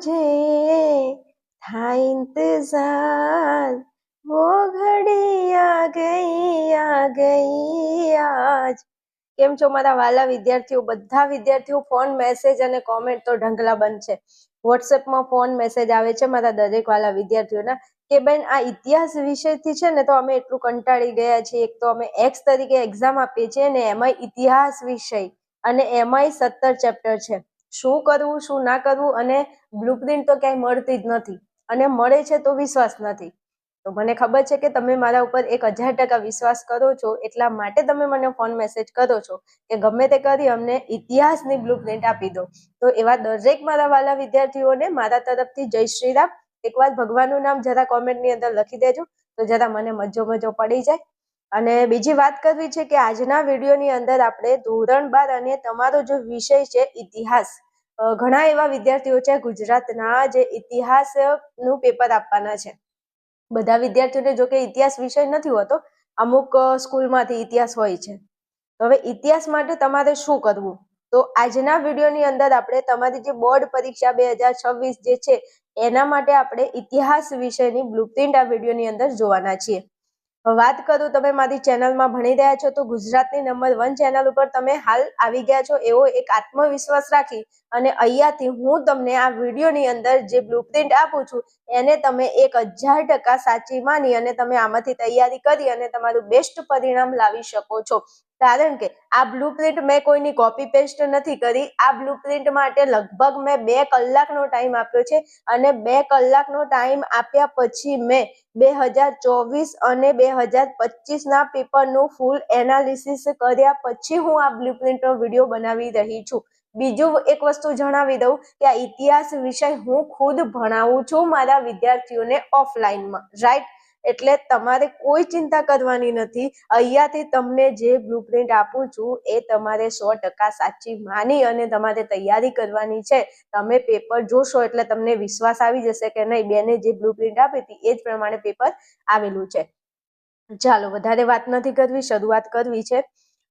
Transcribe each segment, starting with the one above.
मुझे था इंतजार वो घड़ी आ गई आ गई आज કેમ છો મારા વાલા વિદ્યાર્થીઓ બધા વિદ્યાર્થીઓ ફોન મેસેજ અને કોમેન્ટ તો ઢંગલા બંધ છે વોટ્સએપમાં ફોન મેસેજ આવે છે મારા દરેક વાલા વિદ્યાર્થીઓના કે બેન આ ઇતિહાસ વિષયથી છે ને તો અમે એટલું કંટાળી ગયા છીએ એક તો અમે એક્સ તરીકે એક્ઝામ આપીએ છીએ ને એમાંય ઇતિહાસ વિષય અને એમાંય સત્તર ચેપ્ટર છે શું કરવું, શું ના કરવું અને બ્લુપ્રિન્ટ તો ક્યાંય મળતી જ નથી. અને મળે છે તો વિશ્વાસ નથી. તો મને ખબર છે કે તમે મારા ઉપર એક હજાર ટકા વિશ્વાસ કરો છો, એટલા માટે તમે મને ફોન મેસેજ કરો છો કે ગમે તે કરી અમને ઇતિહાસની બ્લુપ્રિન્ટ આપી દો. તો એવા દરેક મારા વાલા વિદ્યાર્થીઓને મારા તરફથી જય શ્રી રામ. એકવાર ભગવાનનું નામ જરા કોમેન્ટની અંદર લખી દેજો, તો જરા મને મજો મજો પડી જાય. અને બીજી વાત કરવી છે કે આજના વિડીયોની અંદર આપણે ધોરણ બાર અને તમારો જો વિષય છે, ઇતિહાસ. ઘણા એવા વિદ્યાર્થીઓ છે ગુજરાતના જે ઇતિહાસનું પેપર આપવાના છે. બધા વિદ્યાર્થીઓને જો કે ઇતિહાસ વિષય નથી હોતો, અમુક સ્કૂલમાંથી ઇતિહાસ હોય છે. તો હવે ઇતિહાસ માટે તમારે શું કરવું? તો આજના વિડીયોની અંદર આપણે તમારી જે બોર્ડ પરીક્ષા બે હજાર છવ્વીસ જે છે, એના માટે આપણે ઇતિહાસ વિષયની બ્લુપ્રિન્ટ આ વિડીયોની અંદર જોવાના છીએ. વાત કરું, તમે મારી ચેનલમાં ભણી રહ્યા છો તો ગુજરાતની નંબર વન ચેનલ ઉપર તમે હાલ આવી ગયા છો એવો એક આત્મવિશ્વાસ રાખી અને અહીંયાથી હું તમને આ વિડીયોની અંદર જે બ્લુપ્રિન્ટ આપું છું, એને તમે એક હજાર ટકા સાચી માની અને તમે આમાંથી તૈયારી કરી અને તમારું બેસ્ટ પરિણામ લાવી શકો છો. કારણ કે આ બ્લુપ્રિન્ટ મેં કોઈની કોપી પેસ્ટ નથી કરી. આ બ્લુપ્રિન્ટ માટે લગભગ મેં બે કલાકનો ટાઈમ આપ્યો છે અને બે કલાકનો ટાઈમ આપ્યા પછી મેં બે હજાર ચોવીસ અને બે હજાર પચીસના પેપરનું ફૂલ એનાલિસિસ કર્યા પછી હું આ બ્લુપ્રિન્ટનો વીડિયો બનાવી રહી છું. બીજું એક વસ્તુ જણાવી દઉં કે આ ઇતિહાસ વિષય હું ખુદ ભણાવું છું મારા વિદ્યાર્થીઓને ઓફલાઈનમાં રાઈટ એટલે તમારે કોઈ ચિંતા કરવાની નથી. અહીંયાથી તમને જે બ્લુપ્રિન્ટ આપું છું, એ તમારે સો ટકા સાચી માની અને તમારે તૈયારી કરવાની છે. તમે પેપર જોશો એટલે તમને વિશ્વાસ આવી જશે કે નહીં, બેને જે બ્લુપ્રિન્ટ આપી હતી, એ જ પ્રમાણે પેપર આવેલું છે. ચાલો, વધારે વાત નથી કરવી, શરૂઆત કરવી છે.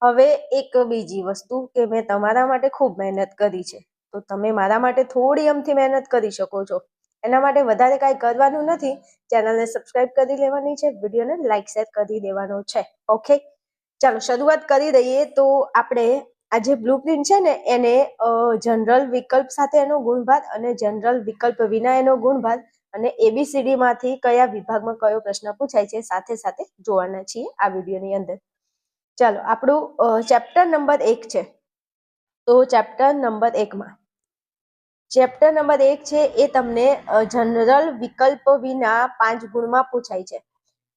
હવે એક બીજી વસ્તુ કે મેં તમારા માટે ખૂબ મહેનત કરી છે. તો તમે મારા માટે થોડી અમથી મહેનત કરી શકો છો. એના માટે વધારે કાંઈ કરવાનું નથી, ચેનલને સબસ્ક્રાઇબ કરી લેવાની છે, વિડીયોને લાઇક શેર કરી દેવાનો છે. ઓકે ચાલો, શરૂઆત કરી દઈએ તો આપણે આ જે બ્લુપ્રિન્ટ છે ને, એને જનરલ વિકલ્પ સાથે એનો ગુણભાર અને જનરલ વિકલ્પ વિના એનો ગુણભાર અને એબીસીડી માંથી કયા વિભાગમાં કયો પ્રશ્ન પૂછાય છે, સાથે સાથે જોવાના છીએ આ વિડીયોની અંદર. ચાલો, આપણું ચેપ્ટર નંબર એક છે. તો ચેપ્ટર નંબર એકમાં ચેપ્ટર નંબર એક છે, એ તમને જનરલ વિકલ્પ વિના પાંચ ગુણમાં પૂછાય છે.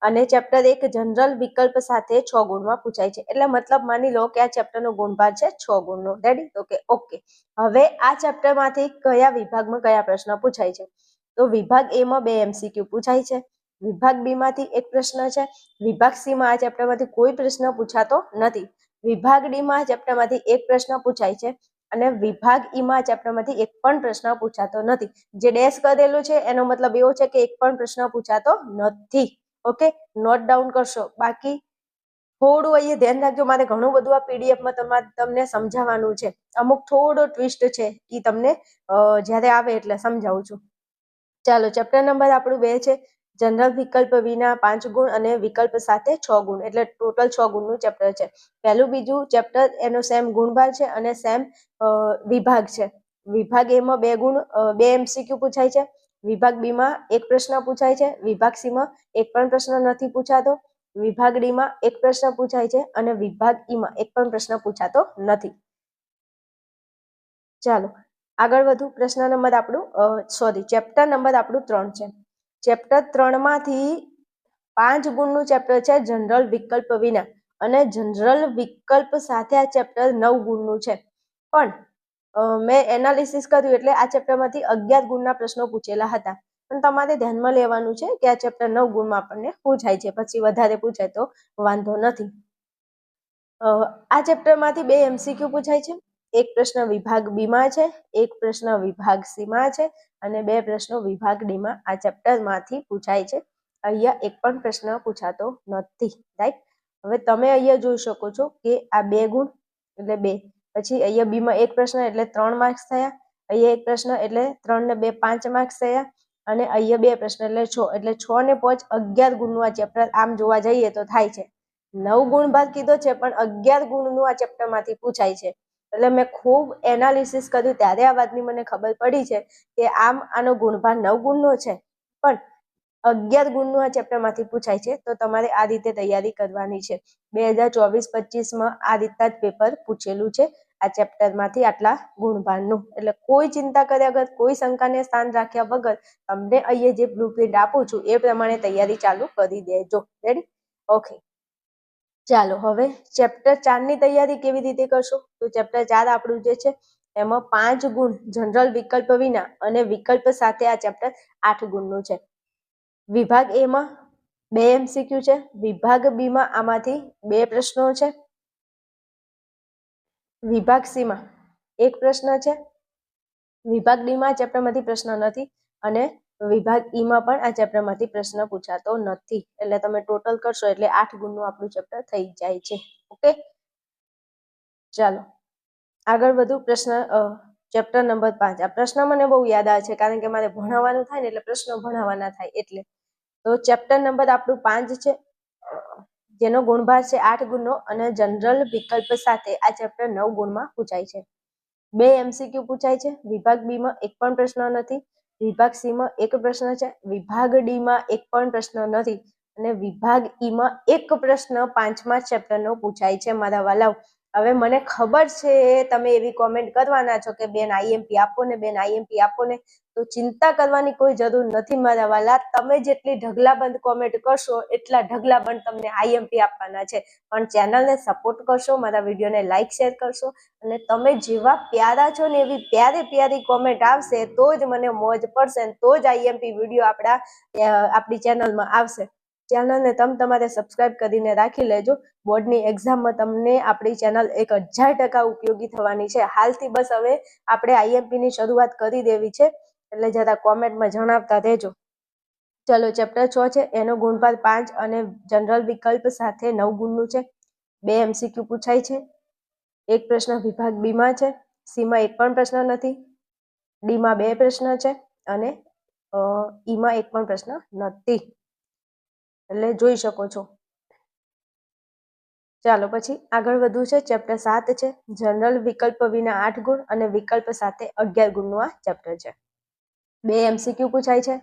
અને ચેપ્ટર એક જનરલ વિકલ્પ સાથે છ ગુણમાં પૂછાય છે. એટલે મતલબ માની લો કે આ ચેપ્ટરનો ગુણભાર છે છ ગુણનો. રેડી ઓકે ઓકે હવે આ ચેપ્ટરમાંથી કયા વિભાગમાં કયા પ્રશ્ન પૂછાય છે? તો વિભાગ એમાં બે એમસીક્યુ પૂછાય છે. વિભાગ બી માંથી એક પ્રશ્ન છે. વિભાગ સી માં આ ચેપ્ટરમાંથી કોઈ પ્રશ્ન પૂછાતો નથી. વિભાગ ડી માં ચેપ્ટરમાંથી એક પ્રશ્ન પૂછાય છે. અને વિભાગ ઈમાં ચેપ્ટરમાંથી એક પણ પ્રશ્ન પૂછાતો નથી. જે ડેશ કરેલું છે, એનો મતલબ એવો છે કે એક પણ પ્રશ્ન પૂછાતો નથી. ઓકે? નોટ ડાઉન કરશો. બાકી થોડું અહીંયા ધ્યાન રાખજો, મારે ઘણું બધું આ પીડીએફમાં તમારે તમને સમજાવવાનું છે. અમુક થોડો ટ્વિસ્ટ છે એ તમને જ્યારે આવે એટલે સમજાવું છું. ચાલો, ચેપ્ટર નંબર આપણું બે છે. જનરલ વિકલ્પ વિના પાંચ ગુણ અને વિકલ્પ સાથે છ ગુણ. એટલે ટોટલ છ ગુણનું ચેપ્ટર છે. પહેલું બીજું ચેપ્ટર એનો સેમ ગુણભાર છે અને સેમ વિભાગ છે. વિભાગ એમાં બે ગુણ બે એમસીક્યુ પૂછાય છે. વિભાગ બીમાં એક પ્રશ્ન પૂછાય છે. વિભાગ સીમાં એક પણ પ્રશ્ન નથી પૂછાતો. વિભાગ ડીમાં એક પ્રશ્ન પૂછાય છે અને વિભાગ ઈમાં એક પણ પ્રશ્ન પૂછાતો નથી. ચાલો, આગળ વધુ પ્રશ્ન નંબર આપણું સોરી ચેપ્ટર નંબર આપણું ત્રણ છે. ચેપ્ટર ત્રણમાંથી પાંચ ગુણનું ચેપ્ટર છે જનરલ વિકલ્પ વિના. અને જનરલ વિકલ્પ સાથે આ ચેપ્ટર નવ ગુણનું છે. પણ મેં એનાલિસિસ કર્યું એટલે આ ચેપ્ટરમાંથી અગિયાર ગુણના પ્રશ્નો પૂછેલા હતા. પણ તમારે ધ્યાનમાં લેવાનું છે કે આ ચેપ્ટર નવ ગુણમાં આપણને પૂછાય છે. પછી વધારે પૂછાય તો વાંધો નથી. આ ચેપ્ટરમાંથી બે એમસીક્યુ પૂછાય છે. એક પ્રશ્ન વિભાગ બીમાં છે. એક પ્રશ્ન વિભાગ સીમાં છે. અને બે પ્રશ્નો વિભાગ ડીમાં આ ચેપ્ટરમાંથી પૂછાય છે. અહીંયા એક પણ પ્રશ્ન પૂછાતો નથી રાઈટ હવે તમે અહીંયા જોઈ શકો છો કે આ બે ગુણ એટલે બે, પછી અહીંયા બીમાં એક પ્રશ્ન એટલે ત્રણ માર્ક્સ થયા, અહીંયા એક પ્રશ્ન એટલે ત્રણ ને બે પાંચ માર્ક્સ થયા, અને અહીંયા બે પ્રશ્ન એટલે છ એટલે છ ને પાંચ અગિયાર ગુણનું આ ચેપ્ટર આમ જોવા જઈએ તો થાય છે. નવ ગુણ ભાગ કીધો છે, પણ અગિયાર ગુણનું આ ચેપ્ટરમાંથી પૂછાય છે. એટલે મેં ખૂબ એનાલિસિસ કર્યું. ત્યારે આ વાતની મને ખબર પડી છે કે આમ આનો ગુણભાર નવ ગુણનો છે. પણ અગિયાર ગુણનું આ ચેપ્ટરમાંથી પૂછાય છે. તો તમારે આ રીતે તૈયારી કરવાની છે. બે હજાર ચોવીસ પચીસમાં આ રીતના જ પેપર પૂછેલું છે આ ચેપ્ટરમાંથી આટલા ગુણભારનું. એટલે કોઈ ચિંતા કર્યા વગર, કોઈ શંકાને સ્થાન રાખ્યા વગર તમને અહીંયા જે બ્લુપ્રિન્ટ આપું છું એ પ્રમાણે તૈયારી ચાલુ કરી દેજો. રેડી ઓકે ચાલો હવે ચેપ્ટર ચારની તૈયારી કેવી રીતે કરશો? તો ચેપ્ટર ચાર આપણું જે છે, એમાં પાંચ ગુણ જનરલ વિકલ્પ વિના અને વિકલ્પ સાથે આ ચેપ્ટર આઠ ગુણનું છે. વિભાગ એ માં બે એમસીક્યુ છે. વિભાગ બી માં આમાંથી બે પ્રશ્નો છે. વિભાગ સી માં એક પ્રશ્ન છે. વિભાગ ડી માં આ ચેપ્ટરમાંથી પ્રશ્ન નથી અને વિભાગ ઈમાં પણ આ ચેપ્ટરમાંથી પ્રશ્ન પૂછાતો નથી. એટલે તમે ટોટલ કરશો એટલે આઠ ગુણનું આપણું ચેપ્ટર થઈ જાય છે. ઓકે ચાલો. આગળ વધુ પ્રશ્ન ચેપ્ટર નંબર પાંચ. આ પ્રશ્ન મને બહુ યાદ આવે છે કારણ કે મારે ભણાવવાનું થાય ને એટલે પ્રશ્નો ભણાવવાના થાય એટલે. તો ચેપ્ટર નંબર આપણું પાંચ છે. જેનો ગુણભાર છે આઠ ગુણનો અને જનરલ વિકલ્પ સાથે આ ચેપ્ટર નવ ગુણમાં પૂછાય છે. બે એમસીક્યુ પૂછાય છે. વિભાગ બીમાં એક પણ પ્રશ્ન નથી. વિભાગ સી માં એક પ્રશ્ન છે, વિભાગ ડી માં એક પણ પ્રશ્ન નથી અને વિભાગ ઈ માં એક પ્રશ્ન પાંચમા ચેપ્ટરનો પૂછાય છે, મારા વાલાવ હવે મને ખબર છે, તમે એવી કોમેન્ટ કરવાના છો કે બેન આઈએમપી આપો ને, બેન આઈએમપી આપો ને. તો ચિંતા કરવાની કોઈ જરૂર નથી મારા વાલા. તમે જેટલી ઢગલાબંધ કોમેન્ટ કરશો, એટલા ઢગલાબંધ તમને આઈએમપી આપવાના છે. પણ ચેનલને સપોર્ટ કરશો, મારા વિડીયોને લાઇક શેર કરશો અને તમે જેવા પ્યારા છો ને એવી પ્યારે પ્યારી કોમેન્ટ આવશે, તો જ મને મોજ પડશે તો જ આઈએમપી વીડિયો આપણા આપણી ચેનલમાં આવશે. ચેનલને તમે તમારે સબસ્ક્રાઇબ કરીને રાખી લેજો. બોર્ડની એક્ઝામમાં તમને આપણી ચેનલ એક હજાર ટકા ઉપયોગી થવાની છે. હાલથી બસ હવે આપણે આઈએમપીની શરૂઆત કરી દેવી છે. એટલે જરા કોમેન્ટમાં જણાવતા દેજો ચલો, ચેપ્ટર છ છે, એનો ગુણભાર પાંચ અને જનરલ વિકલ્પ સાથે નવ ગુણનું છે. બે એમસીક્યુ પૂછાય છે. એક પ્રશ્ન વિભાગ બીમાં છે. સીમાં એક પણ પ્રશ્ન નથી. ડીમાં બે પ્રશ્ન છે અને ઈમાં એક પણ પ્રશ્ન નથી. એટલે જોઈ શકો છો. ચાલો, પછી આગળ વધવું છે. ચેપ્ટર સાત છે. જનરલ વિકલ્પ વિના આઠ ગુણ અને વિકલ્પ સાથે અગિયાર ગુણનું આ ચેપ્ટર છે. બે એમસીક્યુ પૂછાય છે.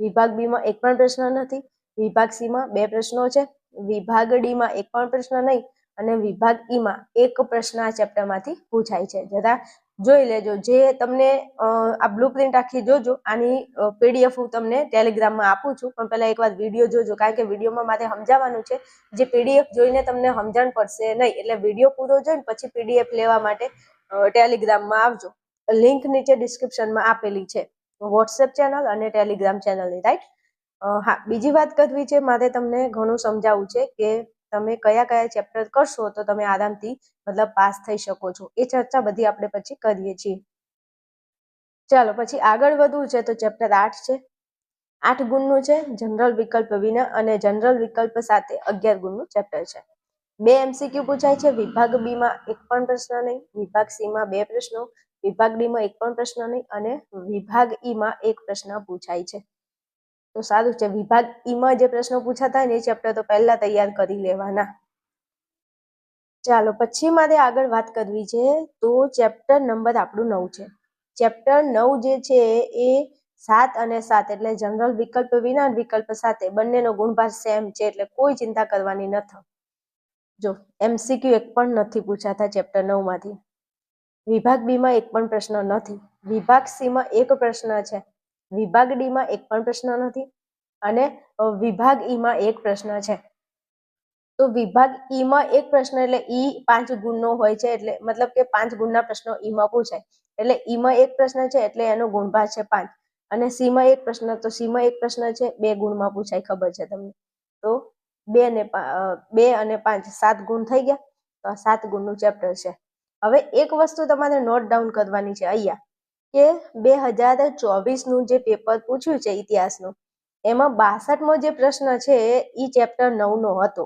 વિભાગ બી માં એક પણ પ્રશ્ન નથી. વિભાગ સી માં બે પ્રશ્નો છે. વિભાગ ડી માં એક પણ પ્રશ્ન નહીં અને વિભાગ ઈ માં એક પ્રશ્ન આ ચેપ્ટરમાંથી પૂછાય છે. જરા જોઈ લેજો. જે તમને આ બ્લુ પ્રિન્ટ આખી જોજો. આની પીડીએફ હું તમને ટેલિગ્રામમાં આપું છું. પણ પહેલા એકવાર વીડિયો જોજો. કારણ કે વિડીયોમાં મારે સમજાવવાનું છે. જે પીડીએફ જોઈને તમને સમજણ પડશે નહીં. એટલે વીડિયો પૂરો જોઈને પછી પીડીએફ લેવા માટે ટેલિગ્રામમાં આવજો. લિંક નીચે ડિસ્ક્રિપ્શનમાં આપેલી છે. વોટ્સએપ ચેનલ અને ટેલિગ્રામ ચેનલની રાઈટ હા, બીજી વાત કરવી છે, મારે તમને ઘણું સમજાવવું છે કે તમે કયા કયા ચેપ્ટર કરશો તો તમે આરામથી મતલબ પાસ થઈ શકો છો. એ ચર્ચા બધી આપણે પછી કરીએ છીએ. ચાલો, પછી આગળ વધવું છે તો ચેપ્ટર આઠ છે. આઠ ગુણનું છે જનરલ વિકલ્પ વિના અને જનરલ વિકલ્પ સાથે અગિયાર ગુણનું ચેપ્ટર છે. બે એમસીક્યુ પૂછાય છે, વિભાગ બીમાં એક પણ પ્રશ્ન નહીં, વિભાગ સીમાં બે પ્રશ્નો વિભાગ ડી માં એક પણ પ્રશ્ન નહીં અને વિભાગ ઈ માં એક પ્રશ્ન પૂછાય છે. તો સારું છે, વિભાગ ઈ માં જે પ્રશ્નો પૂછાતા ને એ ચેપ્ટર તો પહેલા તૈયાર કરી લેવાના. ચાલો, પછી મારે આગળ વાત કરવી છે, તો ચેપ્ટર નંબર આપણું નવ છે. ચેપ્ટર નવ જે છે એ સાત અને સાત એટલે જનરલ વિકલ્પ વિના વિકલ્પ સાથે બંનેનો ગુણભાર સેમ છે એટલે કોઈ ચિંતા કરવાની નથી જો એમસીક્યુ એક પણ નથી પૂછાતા ચેપ્ટર નવમાંથી. વિભાગ બીમાં એક પણ પ્રશ્ન નથી. વિભાગ સીમાં એક પ્રશ્ન છે. વિભાગ ડી માં એક પણ પ્રશ્ન નથી અને વિભાગ ઈમાં એક પ્રશ્ન છે. તો વિભાગ ઈમાં એક પ્રશ્ન એટલે ઈ પાંચ ગુણનો હોય છે એટલે મતલબ કે પાંચ ગુણના પ્રશ્નો ઈમાં પૂછાય. એટલે ઈમાં એક પ્રશ્ન છે એટલે એનો ગુણભાગ છે પાંચ. અને સીમાં એક પ્રશ્ન, તો સીમાં એક પ્રશ્ન છે, બે ગુણમાં પૂછાય ખબર છે તમને. તો બે ને બે અને પાંચ સાત ગુણ થઈ ગયા. તો આ સાત ગુણનું ચેપ્ટર છે. હવે એક વસ્તુ તમારે નોટ ડાઉન કરવાની છે અહીંયા, કે બે હજાર ચોવીસનું જે પેપર પૂછ્યું છે ઇતિહાસનું, એમાં બાસઠમો જે પ્રશ્ન છે એ ચેપ્ટર નવનો હતો.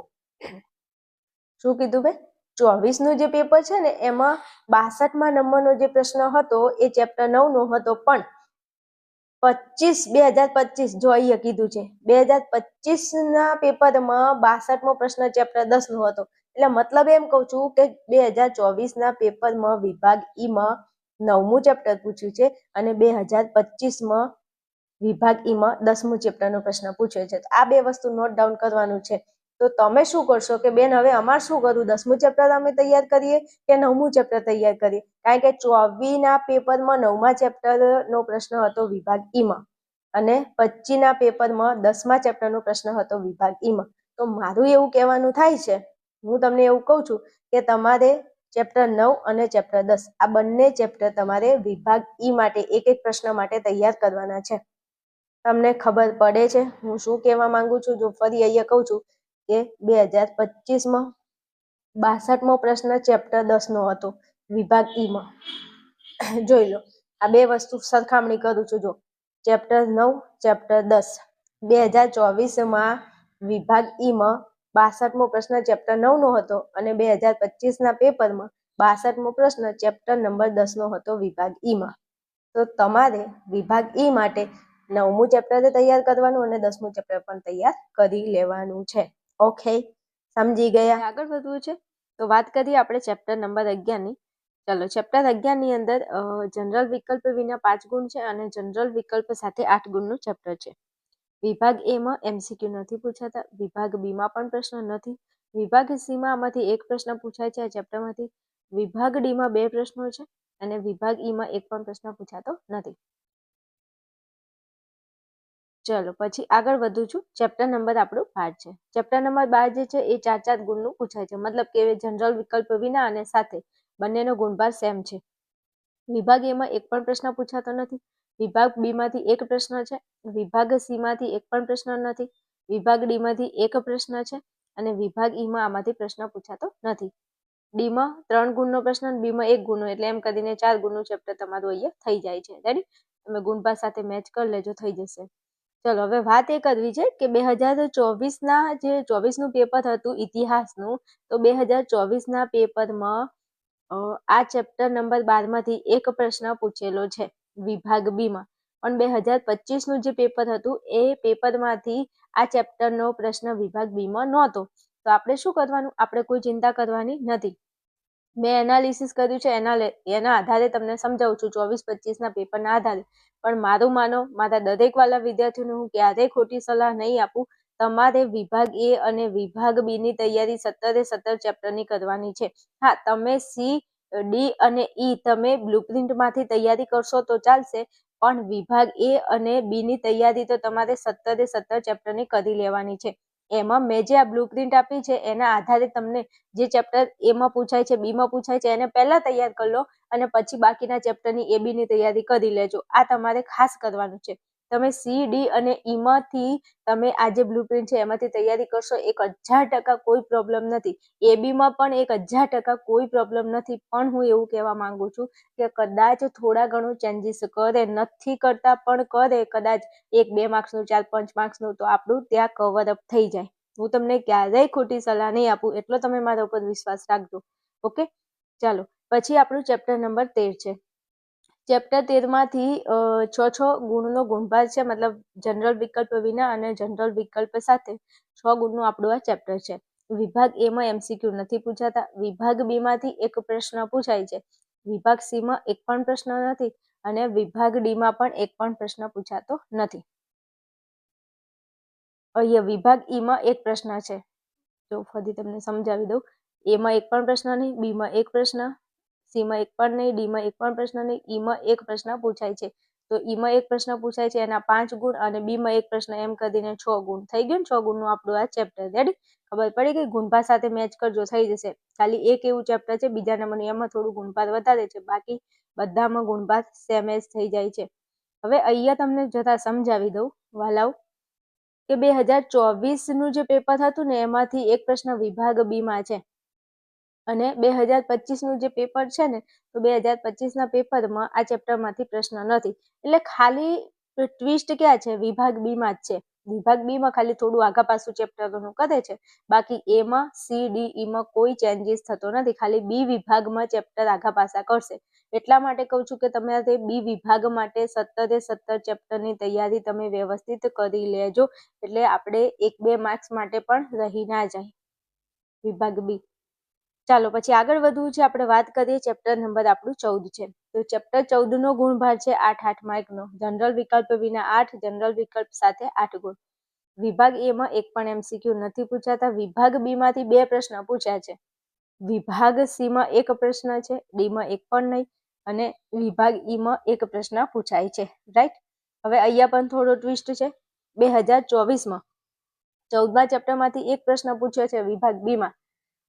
શું કીધું બે ચોવીસનું જે પેપર છે ને, એમાં બાસઠમાં નંબરનો જે પ્રશ્ન હતો એ ચેપ્ટર નવનો હતો, પણ પચીસ, બે હજાર પચીસ અહીંયા કીધું છે, બે હજાર પચીસના પેપરમાં બાસઠમો પ્રશ્ન ચેપ્ટર દસનો હતો. એટલે મતલબ એમ કહું છું કે બે હજાર ચોવીસના પેપરમાં વિભાગ ઈમાં નવમું ચેપ્ટર પૂછ્યું છે અને બે હજાર પચીસમાં વિભાગ ઈમાં દસમું ચેપ્ટરનો પ્રશ્ન પૂછ્યો છે. તો આ બે વસ્તુ નોટ ડાઉન કરવાનું છે. તો તમે શું કરશો કે બેન, હવે અમારે શું કરવું? દસમું ચેપ્ટર અમે તૈયાર કરીએ કે નવમું ચેપ્ટર તૈયાર કરીએ? કારણ કે ચોવીના પેપરમાં નવમા ચેપ્ટરનો પ્રશ્ન હતો વિભાગ ઈમાં અને પચીના પેપરમાં દસમા ચેપ્ટરનો પ્રશ્ન હતો વિભાગ ઈમાં તો મારું એવું કહેવાનું થાય છે હું તમને એવું કહું છું કે તમારે ચેપ્ટર નવ અને ચેપ્ટર દસ, આ બંને ચેપ્ટર તમારે વિભાગ ઈ માટે એક એક પ્રશ્ન માટે તૈયાર કરવાના છે. તમને ખબર પડે છે, હું શું કહેવા માંગુ છું? જો ફરી અહીંયા કહું છું કે બે હજાર પચીસમાં બાસઠમો પ્રશ્ન ચેપ્ટર દસનો હતો, વિભાગ ઈમાં. જોઈ લો, આ બે વસ્તુ સરખામણી કરું છું, જો. ચેપ્ટર નવ ચેપ્ટર દસ. બે હજાર ચોવીસમાં વિભાગ ઈમાં બાસઠમો પ્રશ્ન ચેપ્ટર નવનો હતો અને બે હજાર પચીસના પેપરમાં બાસઠમો પ્રશ્ન ચેપ્ટર નંબર દસનો હતો વિભાગ ઈમાં તો તમારે વિભાગ ઈ માટે નવમું ચેપ્ટર તૈયાર કરવાનું અને દસમું ચેપ્ટર પણ તૈયાર કરી લેવાનું છે. ઓકે સમજી ગયા? આગળ વધવું છે? તો વાત કરીએ આપણે ચેપ્ટર નંબર અગિયારની ચલો ચેપ્ટર અગિયારની અંદર જનરલ વિકલ્પ વિના પાંચ ગુણ છે અને જનરલ વિકલ્પ સાથે આઠ ગુણનું ચેપ્ટર છે. વિભાગ એમાં એમસીક્યુ નથી પૂછાતા, વિભાગ બીમાં પણ પ્રશ્ન નથી. વિભાગ સીમાં આમાંથી એક પ્રશ્ન પૂછાય છે આ ચેપ્ટરમાંથી વિભાગ ડીમાં બે પ્રશ્નો છે અને વિભાગ ઈમાં એક પણ પ્રશ્ન પૂછાતો નથી. ચલો, પછી આગળ વધુ છું. ચેપ્ટર નંબર આપણું બાર છે. ચેપ્ટર નંબર બાર જે છે એ ચાર ચાર ગુણનું પૂછાય છે. મતલબ કે જનરલ વિકલ્પ વિના અને સાથે બંનેનો ગુણભાર સેમ છે. વિભાગ એમાં એક પણ પ્રશ્ન પૂછાતો નથી. વિભાગ બી માંથી એક પ્રશ્ન છે, વિભાગ સી માંથી એક પણ પ્રશ્ન નથી, વિભાગ ડી માંથી એક પ્રશ્ન છે અને વિભાગ ઈમાં આમાંથી પ્રશ્ન પૂછાતો નથી. ડીમાં ત્રણ ગુણનો પ્રશ્ન બીમાં એક ગુણનો, એટલે એમ કરીને ચાર ગુણનું ચેપ્ટર તમારું અહીંયા થઈ જાય છે. રેડી તમે ગુણભા સાથે મેચ કરી લેજો, થઈ જશે. ચલો, હવે વાત એ કરવી છે કે બે હજાર ચોવીસના જે ચોવીસનું પેપર હતું, ઇતિહાસનું, તો બે હજાર ચોવીસના પેપરમાં આ ચેપ્ટર નંબર બારમાંથી એક પ્રશ્ન પૂછેલો છે. વિભાગ બીમાં. પણ બે હજાર પચીસનું જે પેપર હતું, એ પેપરમાંથી આ ચેપ્ટરનો પ્રશ્ન વિભાગ બીમાં નહોતો. તો આપણે શું કરવાનું? આપણે કોઈ ચિંતા કરવાની નથી. મેં એનાલિસિસ કર્યું છે, એના એના આધારે તમને સમજાવું છું, ચોવીસ પચીસના પેપરના આધારે. પણ મારું માનો, મારા દરેક વાળા વિદ્યાર્થીઓને હું ક્યારેય ખોટી સલાહ નહીં આપું. તમારે વિભાગ એ અને વિભાગ બી ની તૈયારી સત્તરે સત્તર ચેપ્ટરની કરવાની છે. હા, તમે સી ડી અને ઈ તમે બ્લુપ્રિન્ટમાંથી તૈયારી કરશો તો ચાલશે, પણ વિભાગ એ અને બી ની તૈયારી તો તમારે સત્તરે સત્તર ચેપ્ટરની કરી લેવાની છે. એમાં મેં જે આ બ્લુપ્રિન્ટ આપી છે, એના આધારે તમને જે ચેપ્ટર એમાં પૂછાય છે બીમાં પૂછાય છે, એને પહેલા તૈયાર કરી લો અને પછી બાકીના ચેપ્ટરની એ બીની તૈયારી કરી લેજો. આ તમારે ખાસ કરવાનું છે. તમે સી ડી અને ઈમાંથી તમે આ જે બ્લુપ્રિન્ટ છે એમાંથી તૈયારી કરશો, એક હજાર ટકા કોઈ પ્રોબ્લેમ નથી. એબીમાં પણ એક હજાર ટકા કોઈ પ્રોબ્લેમ નથી. પણ હું એવું કહેવા માંગુ છું કે કદાચ થોડા ઘણું ચેન્જીસ કરે, નથી કરતા, પણ કરે. કદાચ એક, બે માર્ક્સનું ચાર, પાંચ માર્ક્સનું તો આપણું ત્યાં કવર અપ થઈ જાય. હું તમને ક્યારેય ખોટી સલાહ નહીં આપું, એટલો તમે મારા ઉપર વિશ્વાસ રાખજો. ઓકે ચાલો, પછી આપણું ચેપ્ટર નંબર તેર છે. ચેપ્ટર તેરમાંથી છ છ ગુણનો ગુણભાર છે, મતલબ જનરલ વિકલ્પ વિના અને જનરલ વિકલ્પ સાથે છ ગુણનું આપણું આ ચેપ્ટર છે. વિભાગ એમાં એમસીક્યુ નથી પૂછાતા. વિભાગ બી માંથી એક પ્રશ્ન પૂછાય છે. વિભાગ સી માં એક પણ પ્રશ્ન નથી અને વિભાગ ડી માં પણ એક પણ પ્રશ્ન પૂછાતો નથી. અહીંયા વિભાગ ઈમાં એક પ્રશ્ન છે. જો ફરી તમને સમજાવી દઉં. એમાં એક પણ પ્રશ્ન નહીં બીમાં એક પ્રશ્ન. સીમાં એક પણ નહીં, ડીમાં એક પણ પ્રશ્ન નહીં, ઈમાં એક પ્રશ્ન પૂછાય છે. તો ઈમાં એક પ્રશ્ન પૂછાય છે, એના પાંચ ગુણ અને બીમાં એક પ્રશ્ન એમ કરીને છ ગુણ. થઈ ગયું છ ગુણનું આપણું આ ચેપ્ટર રેડી ખબર પડી ગઈ? ગુણભા સાથે મેચ કરજો, થઈ જશે. ખાલી એક એવું ચેપ્ટર છે બીજા નંબરનું એમાં થોડું ગુણભાત વધારે છે, બાકી બધામાં ગુણભાત સેમ થઈ જાય છે. હવે અહીંયા તમને જતા સમજાવી દઉં વાલાવ કે બે હજાર ચોવીસનું જે પેપર હતું ને, એમાંથી એક પ્રશ્ન વિભાગ બીમાં છે. અને બે હજાર પચીસનું જે પેપર છે ને, તો બે હજાર પચીસના પેપરમાં આ ચેપ્ટરમાંથી પ્રશ્ન નથી. એટલે ખાલી ટ્વિસ્ટ ક્યાં છે? વિભાગ બીમાં જ છે. વિભાગ બી માં ખાલી થોડું આગા પાછું ચેપ્ટરનું કરે છે. બાકી એ માં સી, ડી ઈ માં કોઈ ચેન્જીસ થતો નથી. ખાલી બી વિભાગમાં ચેપ્ટર આગા પાછા કરશે. એટલા માટે કહું છું કે તમે તે બી વિભાગ માટે સત્તરે સત્તર ચેપ્ટરની તૈયારી તમે વ્યવસ્થિત કરી લેજો. એટલે આપણે એક બે માર્ક્સ માટે પણ રહી ના જાય. વિભાગ બી. ચાલો પછી આગળ વધવું છે. આપણે વાત કરીએ ચેપ્ટર નંબર આપણું ચૌદ છે. તો ચેપ્ટર ચૌદ નો ગુણભાર છે આઠ આઠ માર્કનો જનરલ વિકલ્પ વિના આઠ જનરલ વિકલ્પ સાથે આઠ ગુણ. વિભાગ એ માં એક પણ એમસીક્યુ નથી પૂછાતા. વિભાગ બી માંથી બે પ્રશ્ન પૂછ્યા છે. વિભાગ સી માં એક પ્રશ્ન છે ડી માં એક પણ નહીં. અને વિભાગ ઈ માં એક પ્રશ્ન પૂછાય છે. રાઈટ હવે અહીંયા પણ થોડો ટ્વિસ્ટ છે. બે હજાર ચોવીસમાં ચૌદમા ચેપ્ટરમાંથી એક પ્રશ્ન પૂછ્યો છે વિભાગ બી માં.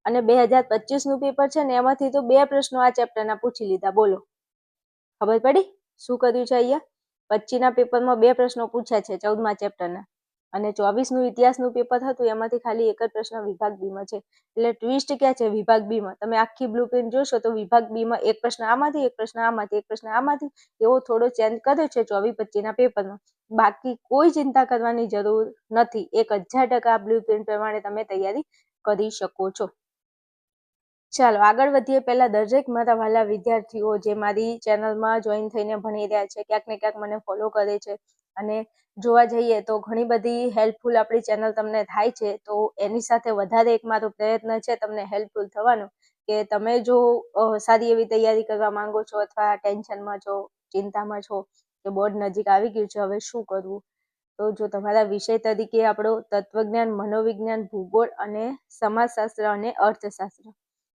અને બે હજાર પચીસનું પેપર છે ને, એમાંથી તો બે પ્રશ્નો આ ચેપ્ટરના પૂછી લીધા. બોલો. ખબર પડી? શું કર્યું છે અહીંયા? પચીના પેપરમાં બે પ્રશ્નો પૂછ્યા છે ચૌદમા ચેપ્ટરના અને ચોવીસનું ઇતિહાસનું પેપર હતું, એમાંથી ખાલી એક જ પ્રશ્ન વિભાગ બીમાં છે. એટલે ટ્વિસ્ટ ક્યાં છે વિભાગ બીમાં? તમે આખી બ્લુ પ્રિન્ટ જોશો તો વિભાગ બીમાં એક પ્રશ્ન આમાંથી, એક પ્રશ્ન આમાંથી, એક પ્રશ્ન આમાંથી, એવો થોડો ચેન્જ કર્યો છે ચોવીસ પચીસના પેપરમાં બાકી કોઈ ચિંતા કરવાની જરૂર નથી. એક હજાર ટકા બ્લુ પ્રિન્ટ પ્રમાણે તમે તૈયારી કરી શકો છો. ચાલો, આગળ વધીએ. પહેલા દરેક મારા વાલા વિદ્યાર્થીઓ જે મારી ચેનલમાં જોઈન થઈને ભણી રહ્યા છે, ક્યાંક ને ક્યાંક મને ફોલો કરે છે અને જોવા જઈએ તો ઘણી બધી હેલ્પફુલ આપણી ચેનલ તમને થાય છે, તો એની સાથે વધારે એક મારો પ્રયત્ન છે તમને હેલ્પફુલ થવાનો કે તમે જો સારી એવી તૈયારી કરવા માંગો છો અથવા ટેન્શનમાં છો, ચિંતામાં છો કે બોર્ડ નજીક આવી ગયું છે, હવે શું કરવું? તો જો તમારા વિષય તરીકે આપણો તત્વજ્ઞાન, મનોવિજ્ઞાન, ભૂગોળ અને સમાજશાસ્ત્ર અને અર્થશાસ્ત્ર.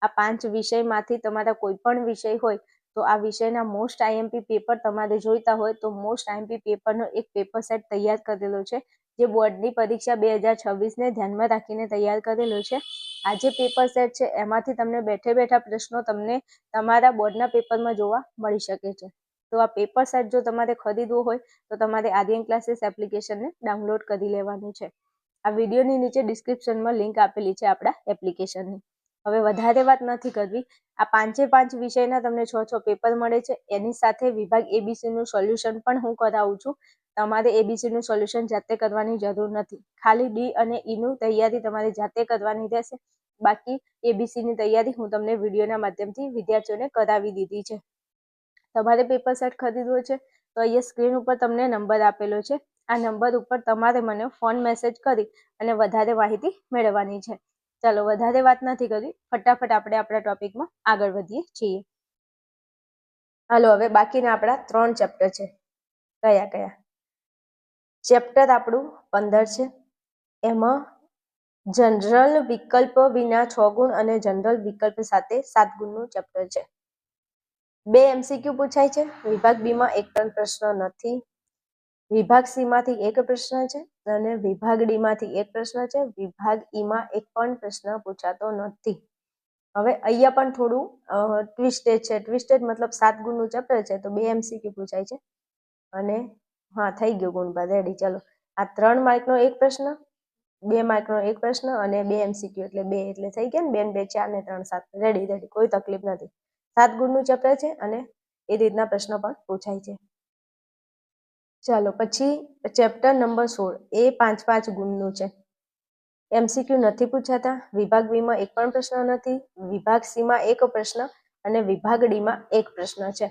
આ પાંચ વિષયમાંથી તમારા કોઈ પણ વિષય હોય, તો આ વિષયના મોસ્ટ આઈએમપી પેપર તમારે જોઈતા હોય, તો મોસ્ટ આઈએમપી પેપરનો એક પેપર સેટ તૈયાર કરેલો છે, જે બોર્ડની પરીક્ષા બે હજાર છવ્વીસને ધ્યાનમાં રાખીને તૈયાર કરેલો છે. આ જે પેપર સેટ છે, એમાંથી તમને બેઠે બેઠા પ્રશ્નો તમને તમારા બોર્ડના પેપરમાં જોવા મળી શકે છે. તો આ પેપર સેટ જો તમારે ખરીદવો હોય, તો તમારે આર્યન ક્લાસીસ એપ્લિકેશનને ડાઉનલોડ કરી લેવાનું છે. આ વિડીયોની નીચે ડિસ્ક્રિપ્શનમાં લિંક આપેલી છે આપણા એપ્લિકેશનની હવે વધારે વાત નથી કરવી. આ પાંચે પાંચ વિષયના તમને છ છ પેપર મળે છે. એની સાથે વિભાગ એબીસીનું સોલ્યુશન પણ હું કરાવું છું. તમારે એબીસીનું સોલ્યુશન જાતે કરવાની જરૂર નથી. ખાલી ડી અને ઈનું તૈયારી તમારે જાતે કરવાની રહેશે. બાકી એબીસીની તૈયારી હું તમને વિડીયોના માધ્યમથી વિદ્યાર્થીઓને કરાવી દીધી છે. તમારે પેપર સેટ ખરીદવો છે તો અહીંયા સ્ક્રીન ઉપર તમને નંબર આપેલો છે. આ નંબર ઉપર તમારે મને ફોન મેસેજ કરી અને વધારે માહિતી મેળવવાની છે. ચાલો, વધારે વાત નથી કરી ફટાફટ આપણે આપણા ટોપિકમાં આગળ વધીએ. છીએ હાલો, હવે બાકીના આપણા ત્રણ ચેપ્ટર છે. કયા કયા? ચેપ્ટર આપણું પંદર છે. એમાં જનરલ વિકલ્પ વિના છ ગુણ અને જનરલ વિકલ્પ સાથે સાત ગુણનું ચેપ્ટર છે. બે એમસીક્યુ પૂછાય છે. વિભાગ બીમાં એક પણ પ્રશ્ન નથી. વિભાગ સીમાંથી એક પ્રશ્ન છે. અને વિભાગ ડી માંથી એક પ્રશ્ન છે, વિભાગ ઈ માં એક પણ પ્રશ્ન પૂછાતો નથી. હવે અહીંયા પણ થોડું ટ્વિસ્ટેડ છે. ટ્વિસ્ટેડ મતલબ સાત ગુણનું ચેપ્ટર છે, તો બે એમસીક્યુ પૂછાય છે. અને, હા, થઈ ગયો ગુણભાર રેડી ચલો. આ ત્રણ માર્કનો એક પ્રશ્ન, બે માર્કનો એક પ્રશ્ન અને બે એમસીક્યુ એટલે બે એટલે થઈ ગયા ને, બે બે ચાર ને ત્રણ સાત. રેડી રેડી કોઈ તકલીફ નથી. સાત ગુણનું ચેપ્ટર છે અને એ રીતના પ્રશ્નો પણ પૂછાય છે. ચાલો પછી ચેપ્ટર નંબર સોળ, એ પાંચ પાંચ ગુણનું છે. એમસીક્યુ નથી પૂછાતા, વિભાગ બીમાં એક પણ પ્રશ્ન નથી, વિભાગ સીમાં એક પ્રશ્ન અને વિભાગ ડીમાં એક પ્રશ્ન છે.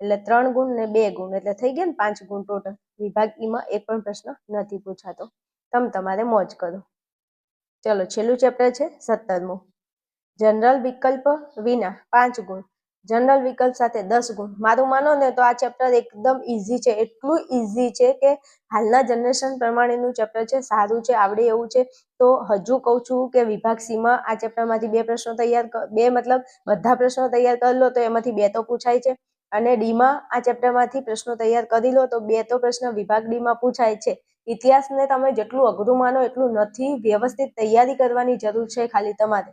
એટલે ત્રણ ગુણ ને બે ગુણ, એટલે થઈ ગયા ને પાંચ ગુણ ટોટલ વિભાગ ઈમાં એક પણ પ્રશ્ન નથી પૂછાતો. તમે તમારે મોજ કરો. ચલો છેલ્લું ચેપ્ટર છે સત્તરમું. જનરલ વિકલ્પ વિના પાંચ ગુણ. જનરલ વિકલ્પ સાથે દસ ગુણ. મારું માનો ને તો આ ચેપ્ટર એકદમ ઇઝી છે. એટલું ઇઝી છે કે હાલના જનરેશન પ્રમાણેનું ચેપ્ટર છે, સારું છે, આવડે એવું છે. તો હજુ કહું છું કે વિભાગ સીમાં આ ચેપ્ટરમાંથી બે પ્રશ્નો તૈયાર બે મતલબ બધા પ્રશ્નો તૈયાર કરી લો તો એમાંથી બે તો પૂછાય છે. અને ડીમાં આ ચેપ્ટરમાંથી પ્રશ્નો તૈયાર કરી લો તો બે તો પ્રશ્ન વિભાગ ડીમાં પૂછાય છે. ઇતિહાસને તમે જેટલું અઘરું માનો એટલું નથી વ્યવસ્થિત તૈયારી કરવાની જરૂર છે ખાલી તમારે.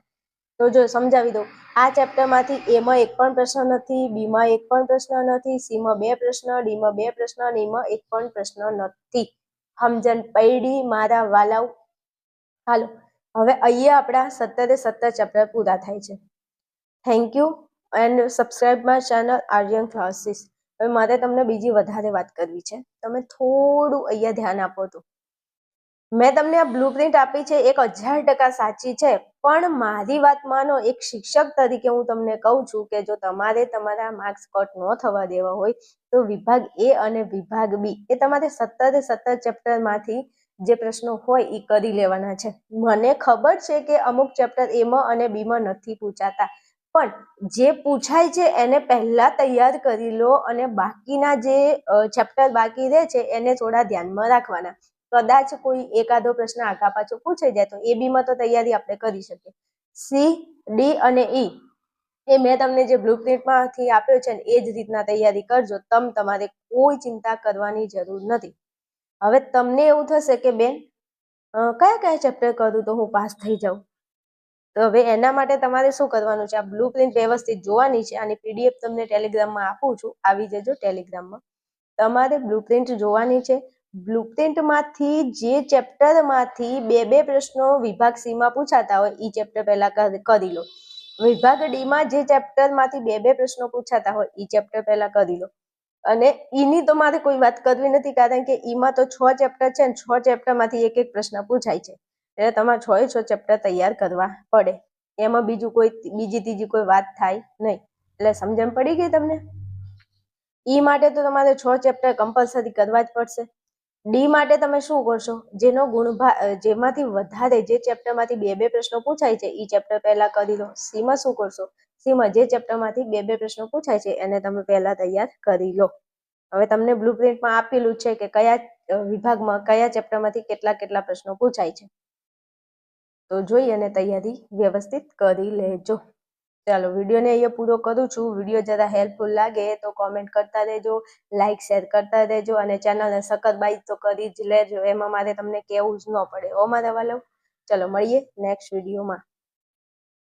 તો જો સમજાવી દઉં. આ ચેપ્ટરમાંથી એમાં એક પણ પ્રશ્ન નથી બીમાં એક પણ પ્રશ્ન નથી સીમાં બે પ્રશ્ન ડીમાં બે પ્રશ્ન નીમાં ઈમાં એક પણ પ્રશ્ન નથી. સમજણ પૈડી મારા વાલાવ હાલો, હવે અહીંયા આપણા સત્તરે સત્તર ચેપ્ટર પૂરા થાય છે. Thank you and subscribe my channel Aryan classes હવે મારે તમને બીજી વધારે વાત કરવી છે. તમે થોડું અહીંયા ધ્યાન આપો તો. મેં તમને આ બ્લુપ્રિન્ટ આપી છે, એક હજાર ટકા સાચી છે, પણ મારી વાત માનો, એક શિક્ષક તરીકે હું તમને કહું છું કે જો તમારે તમારા માર્ક્સ કટ ન થવા દેવા હોય, તો વિભાગ એ અને વિભાગ બી એ તમારે સત્તરે સત્તર ચેપ્ટરમાંથી જે પ્રશ્નો હોય એ કરી લેવાના છે. મને ખબર છે કે અમુક ચેપ્ટર એમાં અને બીમાં નથી પૂછાતા, પણ જે પૂછાય છે એને પહેલા તૈયાર કરી લો અને બાકીના જે ચેપ્ટર બાકી રહે છે એને થોડા ધ્યાનમાં રાખવાના. કદાચ કોઈ એકાદો પ્રશ્ન આગા પાછો પૂછાઈ જાય તો એ બીમાં તો તૈયારી આપણે કરી શકીએ. સી, ડી અને ઈ. એ મેં તમને જે બ્લુપ્રિન્ટમાંથી આપ્યો છે ને, એ જ રીતના તૈયારી કરજો. તમ તમારે કોઈ ચિંતા કરવાની જરૂર નથી. હવે તમને એવું થશે કે બેન કયા કયા ચેપ્ટર કરું તો હું પાસ થઈ જાઉં? તો હવે એના માટે તમારે શું કરવાનું છે? આ બ્લુ પ્રિન્ટ વ્યવસ્થિત જોવાની છે. અને પીડીએફ તમને ટેલિગ્રામમાં આપું છું. આવી જજો ટેલિગ્રામમાં. તમારે બ્લુ જોવાની છે. બ્લુ પ્રિન્ટમાંથી જે ચેપ્ટરમાંથી બે બે પ્રશ્નો વિભાગ સીમાં પૂછાતા હોય એ ચેપ્ટર પહેલાં કરી લો. વિભાગ ડીમાં જે ચેપ્ટરમાંથી બે બે પ્રશ્નો પૂછાતા હોય એ ચેપ્ટર પહેલાં કરી લો. અને ઈની તો મારે કોઈ વાત કરવી નથી, કારણ કે ઈમાં તો છ ચેપ્ટર છે ને છ ચેપ્ટરમાંથી એક એક પ્રશ્ન પૂછાય છે. એટલે તમારે છ છ ચેપ્ટર તૈયાર કરવા પડે. એમાં બીજું કોઈ, બીજી ત્રીજી કોઈ વાત થાય નહીં. એટલે સમજણ પડી ગઈ તમને? ઈ માટે તો તમારે છ ચેપ્ટર કમ્પલસરી કરવા જ પડશે. ડી માટે તમે શું કરશો? જેનો ગુણભાર જેમાંથી વધારે, જે ચેપ્ટરમાંથી બે બે પ્રશ્નો પૂછાય છે એ ચેપ્ટર પહેલા કરી લો. સીમાં શું કરશો? સીમાં જે ચેપ્ટરમાંથી બે બે પ્રશ્નો પૂછાય છે, એને તમે પહેલા તૈયાર કરી લો. હવે તમને બ્લુપ્રિન્ટમાં આપેલું છે કે કયા વિભાગમાં કયા ચેપ્ટરમાંથી કેટલા કેટલા પ્રશ્નો પૂછાય છે. તો જોઈ અને તૈયારી વ્યવસ્થિત કરી લેજો. ચાલો, વિડીયોને અહીંયા પૂરો કરું છું. વીડિયો જરા હેલ્પફુલ લાગે તો કોમેન્ટ કરતા રહેજો લાઇક શેર કરતા રહેજો અને ચેનલને સખત બાઈક તો કરી જ લેજો. એમાં મારે તમને કેવું જ ન પડે. ઓ મારા વાલો? ચલો, મળીએ નેક્સ્ટ વિડીયોમાં.